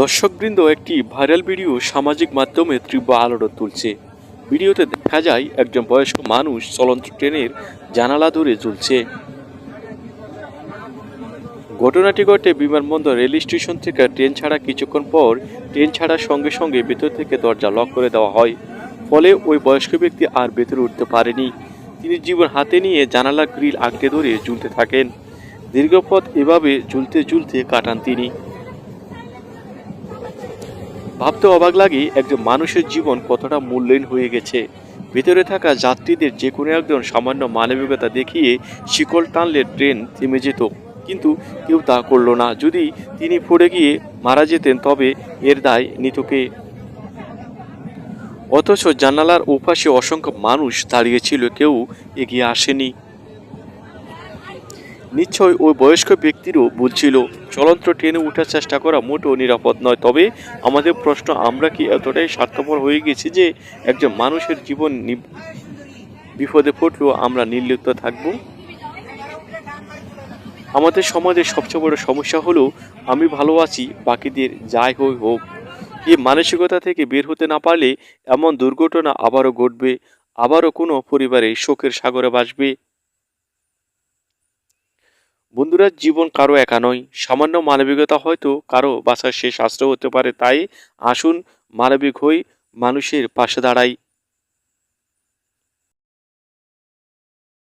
দর্শকবৃন্দ একটি viral video সামাজিক মাধ্যমে তীব্র আলোড়ন তুলছে। ভিডিওতে দেখা যায়, একজন বয়স্ক মানুষ চলন্ত ট্রেনের জানালা ধরে ঝুলছে। ঘটনাটি ঘটে বিমানবন্দর রেল স্টেশন থেকে ট্রেন ছাড়া কিছুক্ষণ পর ট্রেন ছাড়ার সঙ্গে সঙ্গে ভেতর থেকে দরজা লক করে দেওয়া হয়। ফলে ওই বয়স্ক ব্যক্তি আর ভেতরে উঠতে পারেনি। তিনি জীবন হাতে নিয়ে জানালা গ্রিল আঁকড়ে ধরে ঝুলতে থাকেন। দীর্ঘপথ এভাবে ঝুলতে ঝুলতে কাটান তিনি। ভাবতে অবাক লাগে একজন মানুষের জীবন কতটা মূল্যহীন হয়ে গেছে। ভেতরে থাকা যাত্রীদের যে কোনো একজন সামান্য মানবিকতা দেখিয়ে শিকল টানলে ট্রেন থেমে যেত, কিন্তু কেউ তা করল না। যদি তিনি পড়ে গিয়ে মারা যেতেন, তবে এর দায় নিতকে অথচ জানালার ওপাশে অসংখ্য মানুষ দাঁড়িয়েছিল কেউ এগিয়ে আসেনি। নিশ্চয় ওই বয়স্ক ব্যক্তিরও ভুল ছিল। চলন্ত ট্রেনে ওঠার চেষ্টা করা মোটেও নিরাপদ নয়। তবে আমাদের প্রশ্ন, আমরা কি এতটাই স্বার্থপর হয়ে গেছি যে একজন মানুষের জীবন বিপদে পড়লেও আমরা নির্লিপ্ত থাকব? আমাদের সমাজের সবচেয়ে বড় সমস্যা হলো, আমি ভালো আছি, বাকিদের যাই হই হোক। এই মানসিকতা থেকে বের হতে না পারলে এমন দুর্ঘটনা আবারও ঘটবে, আবারও কোনো পরিবারে শোকের সাগরে ভাসবে। বন্ধুরা, জীবন কারও একা নয়। সামান্য মানবিকতা হয়তো কারও বাসার শেষ আশ্রয় হতে পারে। তাই আসুন, মানবিক হই, মানুষের পাশে দাঁড়াই।